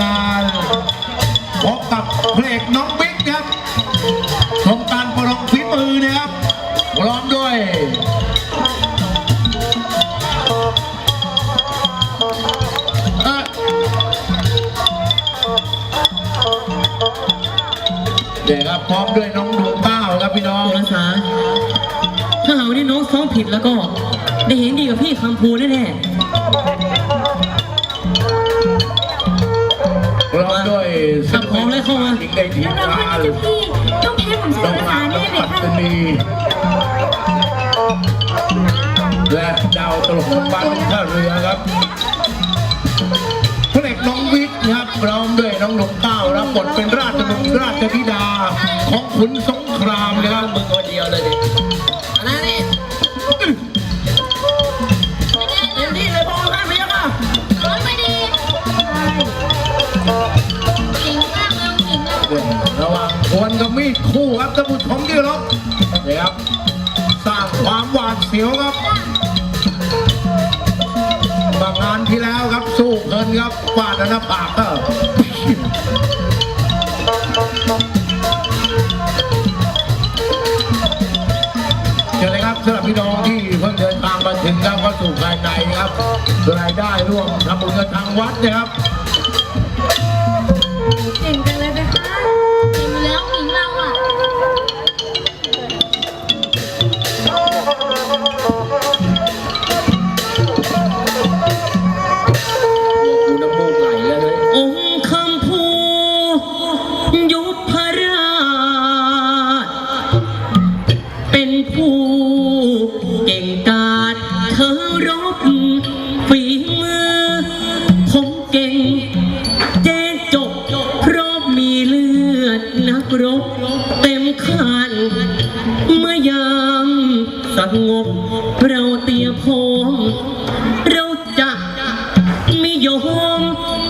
งานพบกับเพลงน้องบิ๊กครับชมการประลองฝีมือนะครับพร้อมด้วยเดี๋ยวครับพร้อมด้วยน้องดวงเก้าครับพี่น้องภาษาถ้าเราได้น้องซ้อมผิดแล้วก็ ได้เห็นดีกับพี่คำพูแน่พ ร้อมด้วยถ้าพร้อมแล้วเข้ามาอีกในทีมเรางาให้นเจ้าพี่ต้องแพ้ผมชน้องนะหภาลาษานน้องแน่เลยปัตค่ะตานีและดาวตลกบ้านท่าเรือครับพระเอกน้องวิทย์ครับพร้อมด้วยน้องหลวงเก้ารับบทเป็นราชบุตรราชธิดาของขุนสงครามนะครับมึงคนเดียวเลย ดคู่ครับท่านผู้ชมที่เคารพนี่ครับสร้างความหวาดเสียวครับบางงานที่แล้วครับสู้เพลินครับฟาดหน้าปากก็เชิญเลยครับสำหรับพี่น้องที่เพิ่งเดินทางมาถึงครับเข้าสู่ภายในครับรายได้ร่วมทำบุญกับทางวัดนะครับ เป็นผู้เก่งกาจเธอรบฝีมือผมเก่งเจนจบเพราะมีเลือดนักรบเต็มขันเมื่อยามสงบเราเตรียมพร้อมเราจะไม่ยอม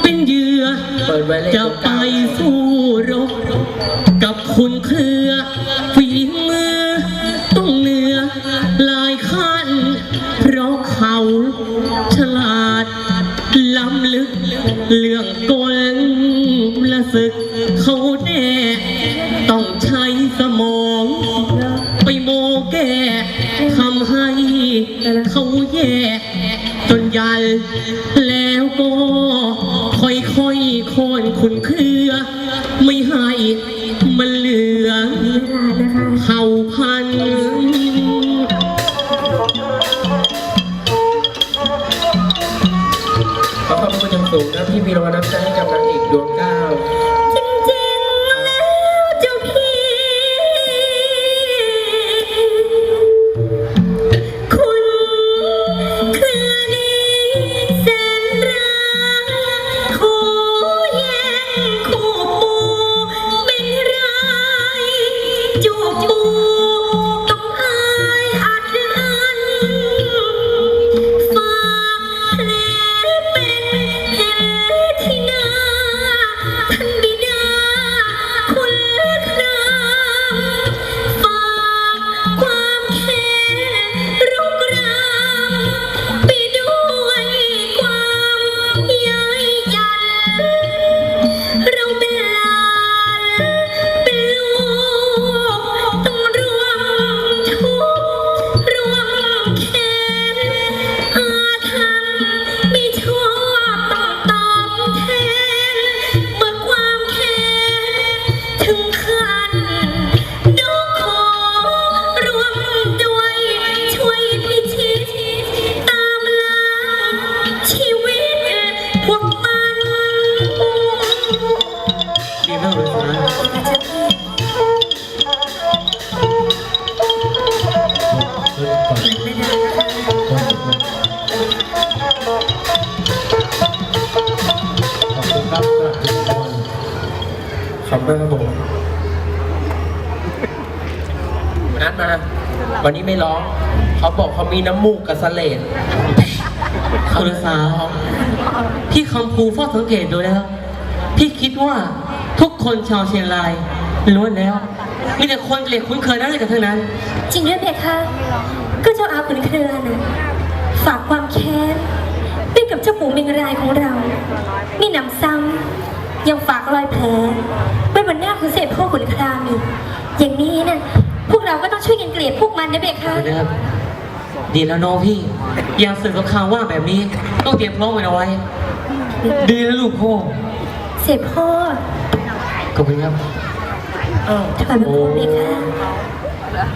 เป็นเหยื่อจะไป เรื่องกลละศึกเขาแน่ต้องใช้สมอง ไปโมแก่ทำให้เขาแย่จนยันแล้วก็ค่อยๆโค่นคุณเครือ ไม่ให้มันเหลือ สูงนะพี่มีรางวัลน้ำใจให้กับนางเอกดวงก้า ขอบคุณครับสำหรับทุกคนขอบคุณครับผมนัดมา วันนี้ไม่ร้อง เขาบอกเขามีน้ำมูกกับเสลดคุณสาวพี่คำภูเฝ้าสังเกตดูแล้ว พี่คิดว่าทุกคนชาวเชียงรายล้วนแล้ว มีแต่คนเกลียดคุ้นเคยนั่นเลยกันทั้งนั้น จริงด้วยเพคะ ก็เจ้าอาขุนเครือนะฝากความแค้นไปกับเจ้าปู่เมงรายของเรามีหนำซ้ยังฝากรอยแผลไว้บนหน้าของเสด็จพ่อขุนครามอีกอย่างนี้น่ะพวกเราก็ต้องช่วยกันเกลียดพวกมันนะเบคะ นะครับ ดีแล้วน้องพี่ อย่าเสือกกับข่าวว่าแบบนี้ ต้องเตรียมพร้อมไว้เอาไว้ ดีแล้วลูกพ่อ เสด็จพ่อ ขอบคุณครับ ถอยมาพูดเบคะ